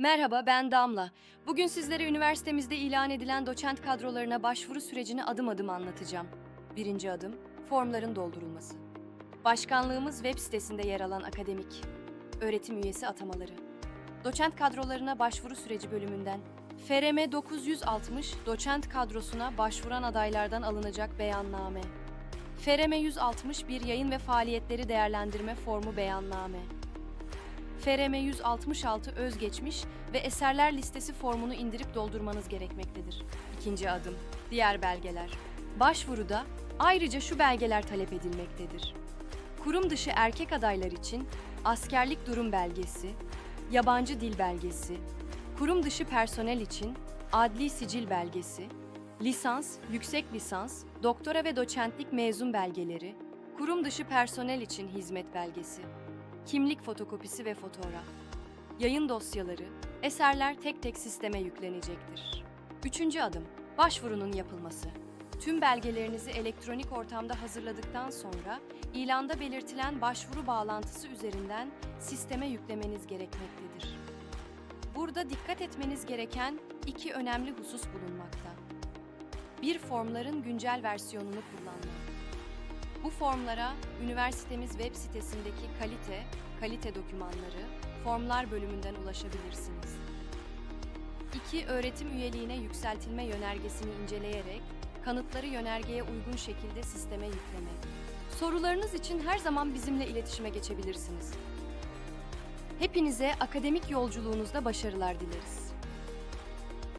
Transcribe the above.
Merhaba, ben Damla. Bugün sizlere üniversitemizde ilan edilen doçent kadrolarına başvuru sürecini adım adım anlatacağım. Birinci adım, formların doldurulması. Başkanlığımız web sitesinde yer alan akademik, öğretim üyesi atamaları. Doçent kadrolarına başvuru süreci bölümünden FRM 960 doçent kadrosuna başvuran adaylardan alınacak beyanname. FRM 160 bir yayın ve faaliyetleri değerlendirme formu beyanname. FRM 166 özgeçmiş ve eserler listesi formunu indirip doldurmanız gerekmektedir. İkinci adım, diğer belgeler. Başvuruda ayrıca şu belgeler talep edilmektedir. Kurum dışı erkek adaylar için askerlik durum belgesi, yabancı dil belgesi, kurum dışı personel için adli sicil belgesi, lisans, yüksek lisans, doktora ve doçentlik mezun belgeleri, kurum dışı personel için hizmet belgesi, kimlik fotokopisi ve fotoğraf, yayın dosyaları, eserler tek tek sisteme yüklenecektir. Üçüncü adım, başvurunun yapılması. Tüm belgelerinizi elektronik ortamda hazırladıktan sonra ilanda belirtilen başvuru bağlantısı üzerinden sisteme yüklemeniz gerekmektedir. Burada dikkat etmeniz gereken iki önemli husus bulunmakta. Bir formların güncel versiyonunu kullanmak. Bu formlara üniversitemiz web sitesindeki kalite, kalite dokümanları, formlar bölümünden ulaşabilirsiniz. 2. Öğretim üyeliğine yükseltilme yönergesini inceleyerek kanıtları yönergeye uygun şekilde sisteme yüklemek. Sorularınız için her zaman bizimle iletişime geçebilirsiniz. Hepinize akademik yolculuğunuzda başarılar dileriz.